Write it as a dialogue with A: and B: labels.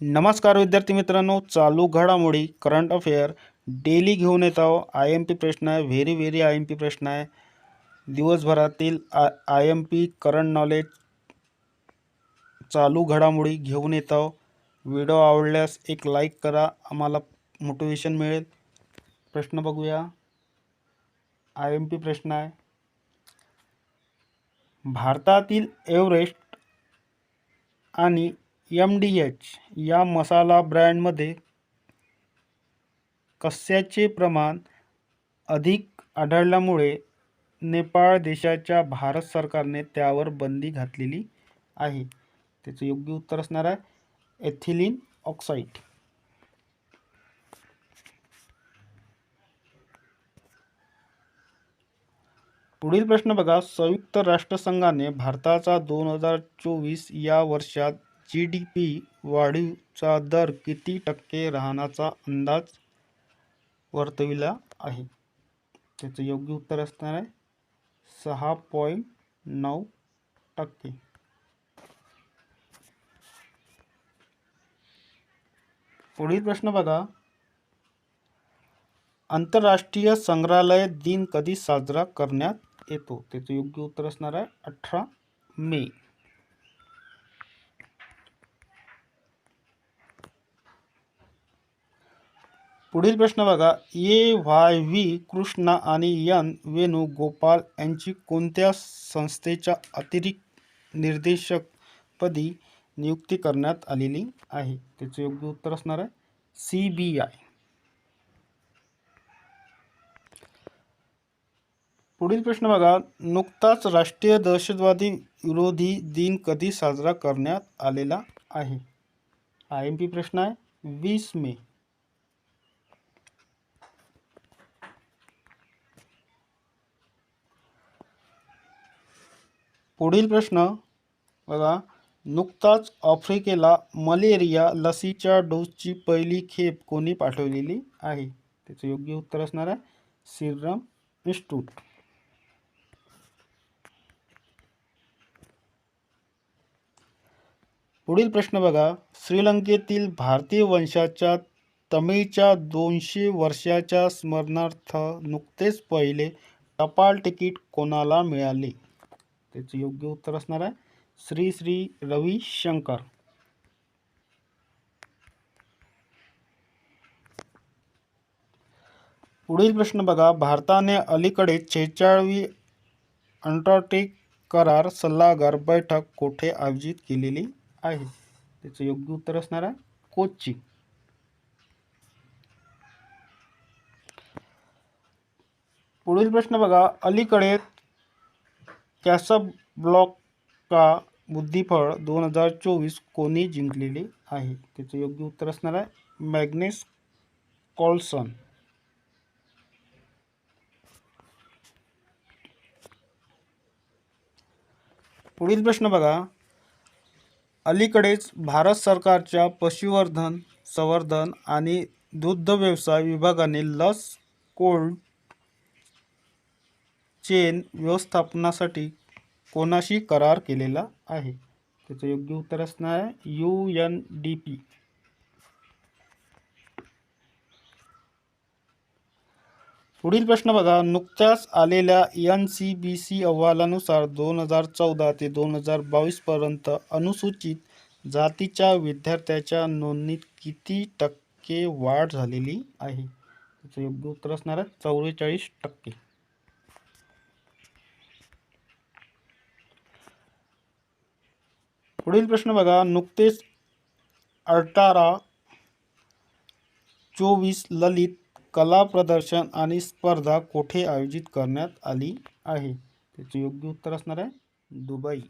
A: नमस्कार विद्यार्थी मित्रांनो चालू घडामोडी करंट अफेअर डेली घेऊन येत आहो आय एम पी प्रश्न आहे very very I M P प्रश्न आहे. दिवसभरातील I M P current knowledge चालू घडामोडी घेऊन येत आहो व्हिडिओ आवडल्यास एक लाईक करा आम्हाला मोटिवेशन मिळेल. प्रश्न बघूया. आय एम पी प्रश्न आहे. भारतातील एव्हरेस्ट आणि एम डी एच या मसाला ब्रँडमध्ये कस्याचे प्रमाण अधिक आढळल्यामुळे नेपाळ देशाच्या भारत सरकारने त्यावर बंदी घातलेली आहे. त्याचं योग्य उत्तर असणार आहे एथिलीन ऑक्साईड. पुढील प्रश्न बघा. संयुक्त राष्ट्रसंघाने भारताचा दोन हजार चोवीस या वर्षात जी डी पी वाढीचा दर किती टक्के राहण्याचा अंदाज वर्तविला आहे? त्याचं योग्य उत्तर असणार आहे सहा पॉईंट नऊ टक्के. पुढील प्रश्न बघा. आंतरराष्ट्रीय संग्रहालय दिन कधी साजरा करण्यात येतो? त्याचं योग्य उत्तर असणार आहे अठरा मे. पुढील प्रश्न बघा. ए व्हाय व्ही कृष्णा आणि यन वेणू गोपाल यांची कोणत्या संस्थेच्या अतिरिक्त निर्देशकपदी नियुक्ती करण्यात आलेली आहे? त्याचं योग्य उत्तर असणार आहे. C B I. पुढील प्रश्न बघा. नुकताच राष्ट्रीय दहशतवादी विरोधी दिन कधी साजरा करण्यात आलेला आहे? आय एम पी प्रश्न आहे. वीस मे. पुढील प्रश्न बघा. नुकताच आफ्रिकेला मलेरिया लसीच्या डोसची पहिली खेप कोणी पाठवलेली आहे? त्याचं योग्य उत्तर असणार आहे सिरम इन्स्टिट्यूट. पुढील प्रश्न बघा. श्रीलंकेतील भारतीय वंशाच्या तमिळच्या दोनशे वर्षाच्या स्मरणार्थ नुकतेच पहिले टपाल तिकीट कोणाला मिळाले? त्याचं योग्य उत्तर असणार आहे. श्री श्री रविशंकर पुढील प्रश्न बघा. भारताने अलीकडे छेचाळवी अंटार्क्टिक करार सल्लागार बैठक कोठे आयोजित केलेली आहे? त्याचं योग्य उत्तर असणार आहे कोची पुढील प्रश्न बघा. अलीकडे कॅसब ब्लॉक बुद्धिफळ दोन हजार चोवीस कोणी जिंकलेले आहे? त्याचं योग्य उत्तर असणार आहे मॅग्नेस कॉल्सन. पुढील प्रश्न बघा. अलीकडेच भारत सरकारच्या पशुवर्धन संवर्धन आणि दुग्ध व्यवसाय विभागाने लस कोल्ड चेन व्यवस्थापनासाठी कोणाशी करार केलेला आहे? त्याचं योग्य उत्तर असणार आहे यू एन डी पी पुढील प्रश्न बघा. नुकत्याच आलेल्या एन सी बी सी अहवालानुसार दोन हजार चौदा ते दोन हजार बावीसपर्यंत अनुसूचित जातीच्या विद्यार्थ्याच्या नोंदणीत किती टक्के वाढ झालेली आहे? त्याचं योग्य उत्तर असणार आहे चौवेचाळीस टक्के. पुढील प्रश्न बघा. नुकतेच अल्टारा चोवीस ललित कला प्रदर्शन आणि स्पर्धा कोठे आयोजित करण्यात आली आहे? त्याचे योग्य उत्तर असणार आहे दुबई.